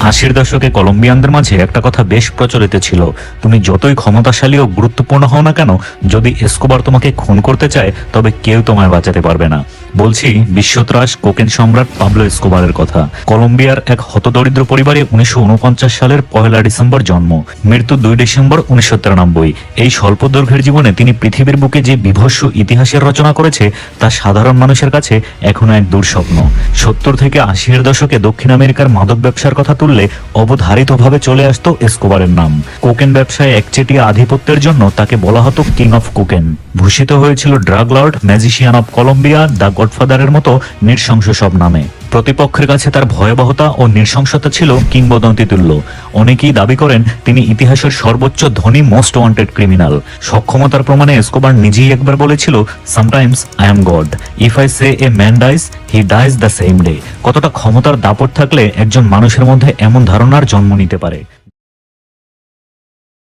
আশির দশকে কলম্বিয়ানদের মাঝে একটা কথা বেশ প্রচলিত ছিল। তুমি যতই ক্ষমতাশালী ও গুরুত্বপূর্ণ হও না কেন, যদি এসকোবার তোমাকে খুন করতে চায়, তবে কেউ তোমায় বাঁচাতে পারবে না। বলছি, বিশ্বত্রাস, কোকেন সম্রাট পাবলো এসকোবারের কথা। কলম্বিয়ার এক হতদরিদ্র পরিবারে উনিশশো সালের পয়লা ডিসেম্বর জন্ম, মৃত্যু দুই ডিসেম্বর উনিশশো এই স্বল্প দৈর্ঘ্যের জীবনে তিনি পৃথিবীর বুকে যে বিভৎস ইতিহাসের রচনা করেছে, তা সাধারণ মানুষের কাছে এখনও এক দুঃস্বপ্ন। সত্তর থেকে আশির দশকে দক্ষিণ আমেরিকার মাদক ব্যবসার কথা তুললে অবধারিতভাবে চলে আসত এসকোবারের নাম। কোকেন ব্যবসায় একচেটিয়া আধিপত্যের জন্য তাকে বলা হতো কিং অফ কোকেন। ভূষিত হয়েছিল drug lord, magician of Colombia, the গডফাদারের মতো নৃশংস সব নামে। প্রতিপক্ষের কাছে তার ভয়াবহতা ও নৃশংসতা ছিল কিংবদন্তি তুল্য অনেকেই দাবি করেন তিনি ইতিহাসের সর্বোচ্চ ধনী মোস্ট ওয়ান্টেড ক্রিমিনাল। সক্ষমতার প্রমাণে এসকোবার নিজেই একবার বলেছিল, sometimes I am God. If I say a man dies, he dies the same day. কতটা ক্ষমতার দাপট থাকলে একজন মানুষের মধ্যে এমন ধারণার জন্ম নিতে পারে?